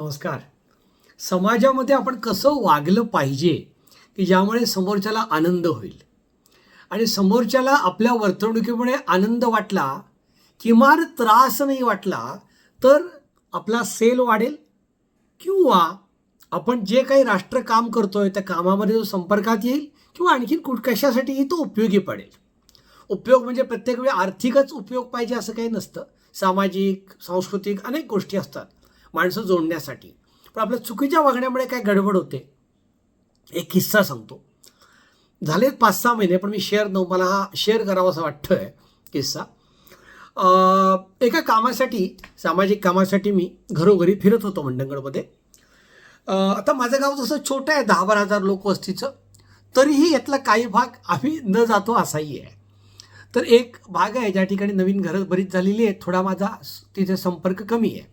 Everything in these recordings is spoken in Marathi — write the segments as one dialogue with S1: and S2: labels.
S1: नमस्कार. समाजामध्ये आपण कसं वागलं पाहिजे की ज्यामुळे समोरच्याला आनंद होईल? आणि समोरच्याला आपल्या वर्तणुकीमुळे आनंद वाटला किमान त्रास नाही वाटला तर आपला सेल वाढेल? किंवा आपण जे काही राष्ट्र काम करतोय त्या कामामध्ये जो संपर्कात येईल किंवा आणखीन कुठ कशासाठीही तो उपयोगी पडेल? उपयोग म्हणजे प्रत्येक वेळी आर्थिकच उपयोग पाहिजे असं काही नसतं. सामाजिक सांस्कृतिक अनेक गोष्टी असतात. माणसं जोडण्यासाठी. पण आपल्या चुकीच्या वागण्यामुळे काय गडबड होते? एक किस्सा सांगतो. झालेत पाच सहा महिने पण मी शेअर न मला हा शेअर करावा असं वाटतं आहे किस्सा एका कामासाठी सामाजिक कामासाठी मी घरोघरी फिरत होतो मंडणगडमध्ये आता माझं गाव जसं छोटं आहे दहा बारा हजार लोक वस्तीचं तरीही यातला काही भाग आम्ही न जातो असाही आहे. तर एक भाग आहे ज्या ठिकाणी नवीन घरं बरीच झालेली आहेत थोडा माझा तिथे संपर्क कमी आहे.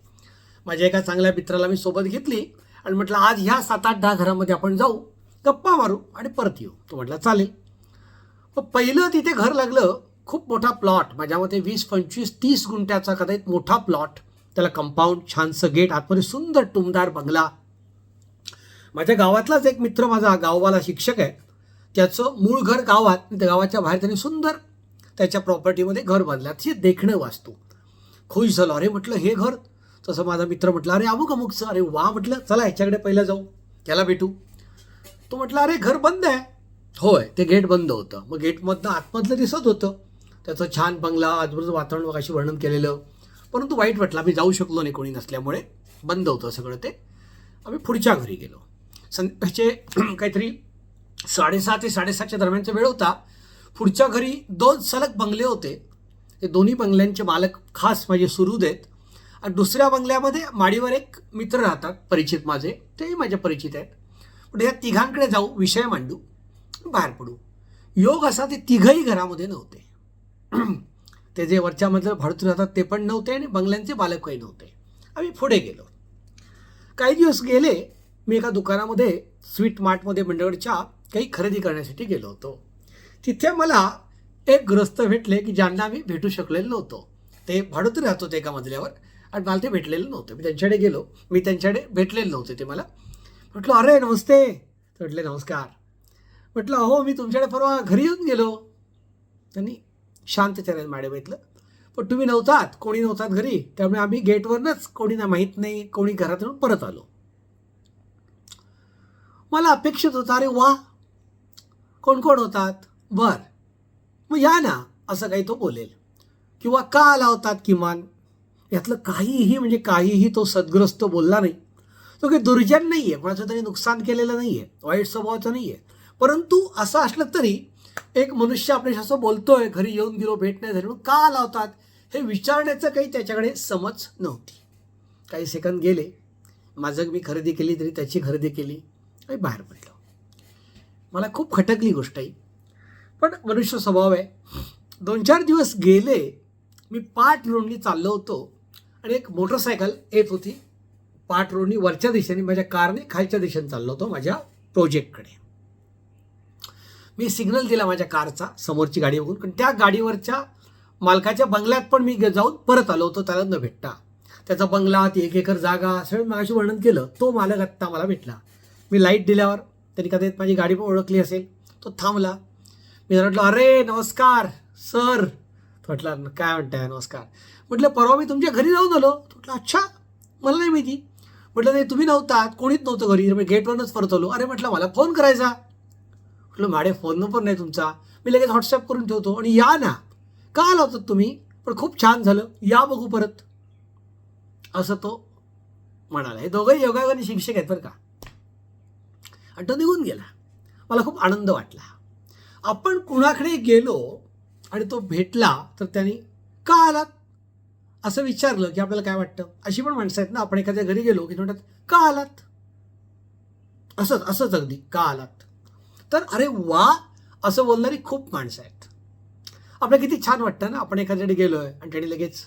S1: माझ्या एका चांगल्या मित्राला मी सोबत घेतली आणि म्हटलं आज ह्या सात आठ दहा घरामध्ये आपण जाऊ गप्पा मारू आणि परत येऊ. तो म्हटला चालेल. मग पहिलं तिथे घर लागलं खूप मोठा प्लॉट माझ्या मते वीस पंचवीस तीस गुंठ्याचा कदाचित मोठा प्लॉट. त्याला कंपाऊंड छानसं गेट आतमध्ये सुंदर टुमदार बंगला. माझ्या गावातलाच एक मित्र माझा गाववाला शिक्षक आहे. त्याचं मूळ घर गावात त्या गावाच्या बाहेर त्यांनी सुंदर त्याच्या प्रॉपर्टीमध्ये घर बांधलं. अतिशय देखणं वाचतो खुश झालो. अरे म्हटलं हे घर तसं माझा मित्र म्हटलं अरे अमुक अमुकचं. अरे वा म्हटलं चला ह्याच्याकडे पहिलं जाऊ. त्याला भेटू. तो म्हटलं अरे घर बंद आहे. होय ते गेट बंद होतं. मग गेटमधनं आतमधलं दिसत होतं. त्याचं छान बंगला आजूबाजूचं वातावरण मगाशी वर्णन केलेलं. परंतु वाईट वाटलं आम्ही जाऊ शकलो नाही कोणी नसल्यामुळे. बंद होतं सगळं ते. आम्ही पुढच्या घरी गेलो. संध्याचे काहीतरी साडेसहा ते साडेसातच्या दरम्यानचा वेळ होता. पुढच्या घरी दोन सलग बंगले होते. ते दोन्ही बंगल्यांचे मालक खास माझे सुरू देत दुसऱ्या बंगल्यामध्ये माडीवर एक मित्र राहतात परिचित माझे. तेही माझे परिचित आहेत. पण या तिघांकडे जाऊ विषय मांडू बाहेर पडू. योग असा ते तिघही घरामध्ये नव्हते. ते जे वरच्या मधलं भाडूत राहतात ते पण नव्हते आणि बंगल्यांचे बालकही नव्हते. आम्ही पुढे गेलो. काही दिवस गेले मी एका दुकानामध्ये स्वीट मार्टमध्ये मंडळच्या काही खरेदी करण्यासाठी गेलो होतो. तिथे मला एक ग्रस्त भेटले की ज्यांना मी भेटू शकलेलो नव्हतो. ते भाडोत्री राहत होते एका मजल्यावर. आणि मला ते भेटलेलं नव्हतं. मी त्यांच्याकडे गेलो. मी त्यांच्याकडे भेटलेले नव्हते ते मला. म्हटलं अरे नमस्ते. म्हटले नमस्कार. म्हटलं हो मी तुमच्याकडे परवा घरी येऊन गेलो. त्यांनी शांत चरण मॅडम घेतलं पण तुम्ही नव्हतात. कोणी नव्हतात घरी. त्यामुळे आम्ही गेटवरनंच कोणी ना माहीत नाही कोणी घरातून परत आलो. मला अपेक्षित होता अरे वा! कोण कोण होतात? बर. मग या ना. असं काही तो बोलेल. किंवा का आला होतात किमान? यातलं काहीही म्हणजे काहीही तो सद्ग्रस्त बोलला नाही. तो काही दुर्जन नाही आहे कोणाचं तरी नुकसान केलेलं नाही आहे वाईट स्वभावाचं नाही आहे परंतु असं असलं तरी एक मनुष्य आपल्याशी असं बोलतोय घरी येऊन गेलो भेट नाही झाली म्हणून का लावतात हे विचारण्याचं काही त्याच्याकडे समज नव्हती. काही सेकंद गेले माझं मी खरेदी केली तरी त्याची खरेदी केली आणि बाहेर पडलो. मला खूप खटकली गोष्ट आहे पण मनुष्य स्वभाव आहे. दोन चार दिवस गेले मी पाठ लोंडली चाललो होतो. आणि एक मोटरसायकल येत होती. पाठ रोडनी वरच्या दिशेने माझ्या कारने खालच्या दिशेने चाललो होतो माझ्या प्रोजेक्टकडे. मी सिग्नल दिला माझ्या कारचा समोरची गाडी बघून. पण त्या गाडीवरच्या मालकाच्या बंगल्यात पण मी जाऊन परत आलो होतो त्याला न भेटता. त्याचा बंगला ती एक एकर जागा सगळं मागाशी वर्णन केलं. तो मालक आत्ता मला भेटला. मी लाइट दिल्यावर त्यांनी कदाचित माझी गाडी पण ओळखली असेल. तो थांबला. मी म्हटलं अरे नमस्कार सर. म्हटलं काय म्हणताय नमस्कार. म्हटलं परवा मी तुमच्या घरी जाऊन आलो. म्हटलं अच्छा मला नाही माहिती. म्हटलं नाही तुम्ही नव्हतात कोणीच नव्हतं घरी. मी गेटवरूनच परत आलो. अरे म्हटलं मला फोन करायचा. म्हटलं माडे फोन नंबर नाही तुमचा. मी लगेच व्हॉट्सअप करून ठेवतो. आणि या ना का आला होतात तुम्ही? पण खूप छान झालं. या बघू परत. असं तो म्हणाला. हे दोघंही योगायोगाने शिक्षक आहेत बरं का. आणि तो निघून गेला. मला खूप आनंद वाटला. आपण कुणाकडे गेलो आणि तो भेटला तर त्यांनी का आलात? असं विचारलं की आपल्याला काय वाटतं? अशी पण माणसं आहेत ना आपण एखाद्या घरी गेलो की म्हणतात का आलात? असंच असंच अगदी का आलात? तर अरे वा असं बोलणारी खूप माणसं आहेत. आपल्याला किती छान वाटतं ना आपण एखाद्याकडे गेलोय आणि त्याने लगेच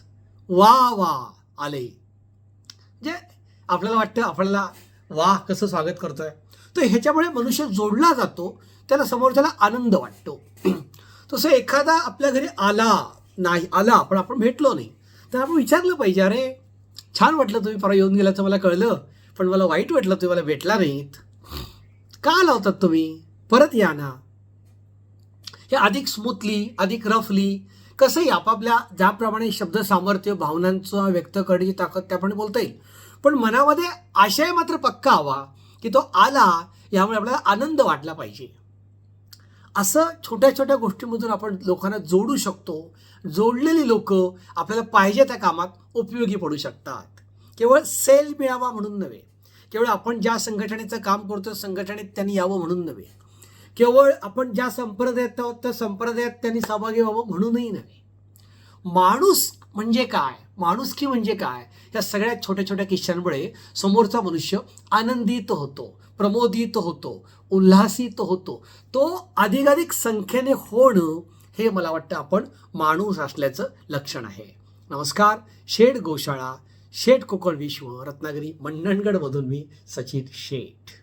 S1: वा वा आले. म्हणजे आपल्याला वाटतं आपल्याला वा कसं स्वागत करतोय. तर ह्याच्यामुळे मनुष्य जोडला जातो त्याला समोरच्याला आनंद वाटतो. तसं एखादा आपल्या घरी आला नाही आला पण आपण भेटलो नाही तर आपण विचारलं पाहिजे अरे छान वाटलं तुम्ही परवा येऊन गेल्याचं मला कळलं पण मला वाईट वाटलं तुम्ही मला भेटला नाहीत. का लावतात तुम्ही? परत या ना. हे अधिक स्मूथली अधिक रफली कसंही आपापल्या ज्याप्रमाणे शब्द सामर्थ्य भावनांचा व्यक्त करण्याची ताकद त्याप्रमाणे बोलता येईल. पण मनामध्ये आशय मात्र पक्का हवा की तो आला यामुळे आपल्याला आनंद वाटला पाहिजे. असं छोट्या छोट्या गोष्टीमधून आपण लोकांना जोडू शकतो. जोडलेली लोक आपल्याला पाहिजे त्या कामात उपयोगी पडू शकतात. केवळ सेल मिळावा म्हणून नव्हे. केवळ आपण ज्या संघटनेचं काम करतो संघटनेत त्यांनी यावं म्हणून नव्हे. केवळ आपण ज्या संप्रदायात आहोत त्या संप्रदायात त्यांनी सहभागी व्हावं म्हणूनही नव्हे. माणूस म्हणजे काय? माणुसकी म्हणजे काय? या सगळ्या छोट्या छोट्या किस्सांमुळे समोरचा मनुष्य आनंदित होतो प्रमोदित होतो उल्हासित होतो. तो अधिकाधिक संख्येने होणं हे मला वाटतं आपण माणूस असल्याचं लक्षण आहे. नमस्कार शेठ गोशाळा शेठ कोकण विश्व रत्नागिरी मंडणगडमधून मी सचित शेठ.